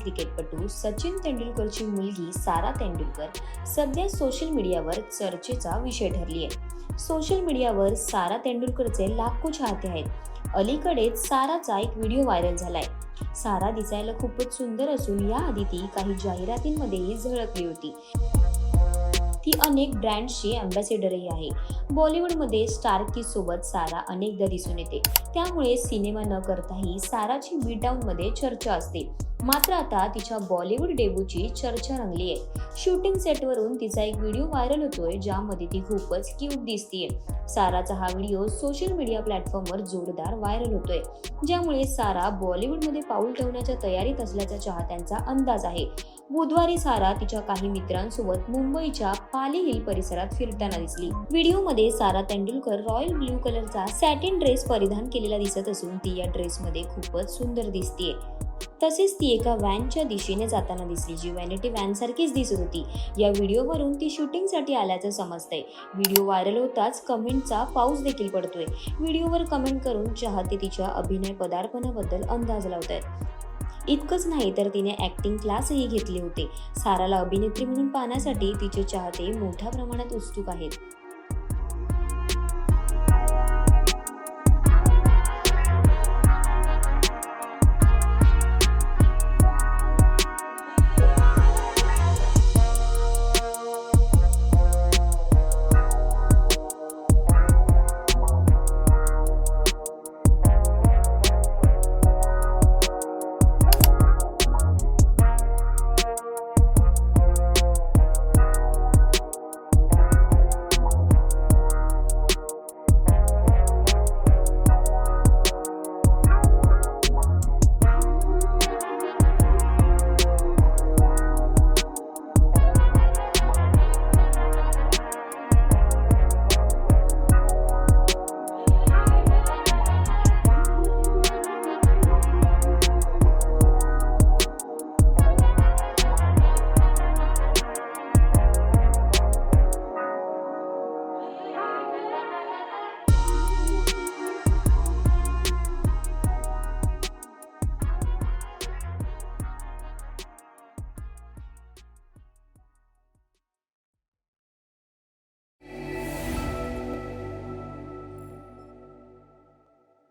क्रिकेटपटू सचिन तेंडुलकरची मुलगी सारा तेंडुलकर सध्या सोशल मीडियावर चर्चेचा विषय ठरली आहे सोशल मीडियावर सारा तेंडुलकरचे लाखो चाहते आहेत. अलीकडेच साराचा एक व्हिडिओ व्हायरल झालाय. सारा दिसायला खूपच सुंदर असून याआधी ती काही जाहिरातींमध्येही झळकली होती. ती अनेक ब्रँडची अँबॅसेडरही आहे. बॉलिवूडमध्ये स्टार की सोबत सारा अनेकदा दिसून येते. त्यामुळे सिनेमा न करताही साराची बीटमध्ये चर्चा असते. मात्र आता तिच्या बॉलिवूड डेब्यूची चर्चा रंगली आहे. शूटिंग सेटवरून तिचा एक व्हिडिओ व्हायरल होतोय ज्यामध्ये ती खूपच क्यूट दिसतीये. साराचा हा व्हिडिओ सोशल मीडिया प्लॅटफॉर्मवर जोरदार व्हायरल होतोय ज्यामुळे सारा बॉलिवूडमध्ये पाऊल ठेवण्याच्या तयारीत असल्याचा चाहत्यांचा अंदाज आहे. बुधवारी सारा तिच्या काही मित्रांसोबत मुंबईच्या पाली हिल परिसरात फिरताना दिसली. व्हिडिओमध्ये सारा तेंडुलकर रॉयल ब्ल्यू कलरचा सॅटिन ड्रेस परिधान केलेला दिसत असून ती या ड्रेसमध्ये खूपच सुंदर दिसतीये. तसेच ती एका व्हॅनच्या दिशेने जाताना दिसली जी व्हॅनिटी व्हॅन सारखीच दिसत होती. या व्हिडिओवरून ती शूटिंगसाठी आल्याचं समजतंय. व्हिडिओ व्हायरल होताच कमेंटचा पाऊस देखील पडतोय. व्हिडिओवर कमेंट करून चाहते तिच्या अभिनय पदार्पणाबद्दल अंदाज लावत आहेत इतकंच नाही तर तिने ॲक्टिंग क्लासही घेतले होते. साराला अभिनेत्री म्हणून पाहण्यासाठी तिचे चाहते मोठ्या प्रमाणात उत्सुक आहेत.